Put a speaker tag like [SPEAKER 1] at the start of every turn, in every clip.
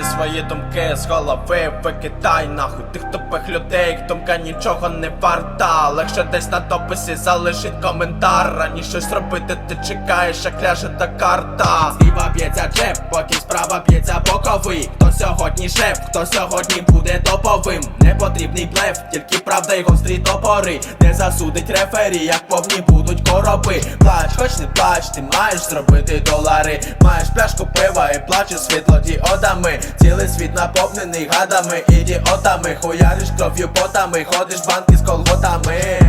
[SPEAKER 1] свої думки з голови викидай нахуй тих тупих людей, їх думка нічого не варта. Легше десь на дописі залишить коментар. Рані щось робити, ти чекаєш, як ляже та карта. Зліва б'ється джеб, поки справа б'ється боковий. Хто сьогодні шеф, хто сьогодні буде топовим. Не потрібний блеф, тільки правда й гострі топори. Не засудить рефері, як повні будуть короби. Плач, хоч не плач, ти маєш зробити долари. Маєш пляшку пива і плачеш світло діодами. Цілий світ наповнений гадами, ідіотами. Хуяриш кров'ю потами, ходиш банки з колготами.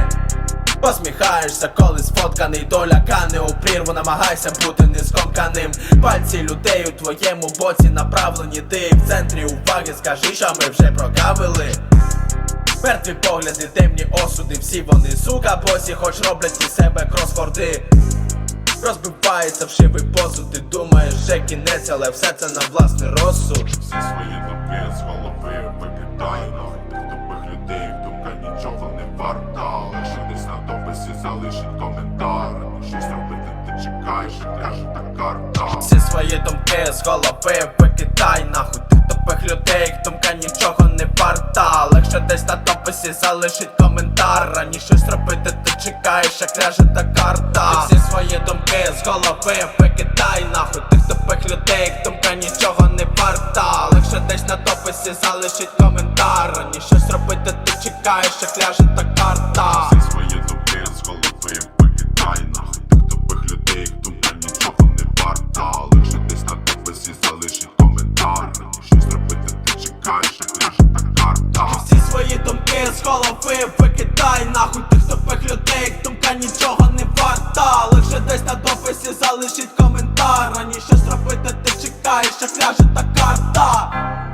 [SPEAKER 1] Посміхаєшся, коли сфотканий доля у прірву, намагайся бути нескомканим. Пальці людей у твоєму боці направлені, ти в центрі уваги, скажи, що ми вже прогавили. Мертві погляди, темні осуди, всі вони сука, босі, хоч роблять із себе кросфорди. Розбивається вшивий посуд, ти думаєш, вже кінець, але все це на власний розсуд.
[SPEAKER 2] Всі свої думки з голови викидаю нахуй тих тупих людей, думка нічого не варта. Лише десь на дописі залишить коментар. Щось робити, ти чекаєш, як ляже та карта.
[SPEAKER 1] Всі свої думки з голови викидай нахуй тих тупих людей, думка нічого не варта. Легше десь на дописі залишить коментар. Рані щось робити, ти чекаєш, як ляже та карта. Всі свої думки з голови викидай нахуй тих тупих людей, думка нічого не варта. Легше десь на дописі залишить коментар. Рані щось робити, ти чекаєш, як ляже та карта.
[SPEAKER 2] Всі свої думки з голови викидай нахуй тих тупих людей, думка нічого не варта. Лише десь на дописі залишить коментар. Щось робити, ти чекаєш, як ляже та карта.
[SPEAKER 1] Всі свої думки з голови дописі залишить коментар. Раніше зробити робити, ти чекаєш, як ляже та карта.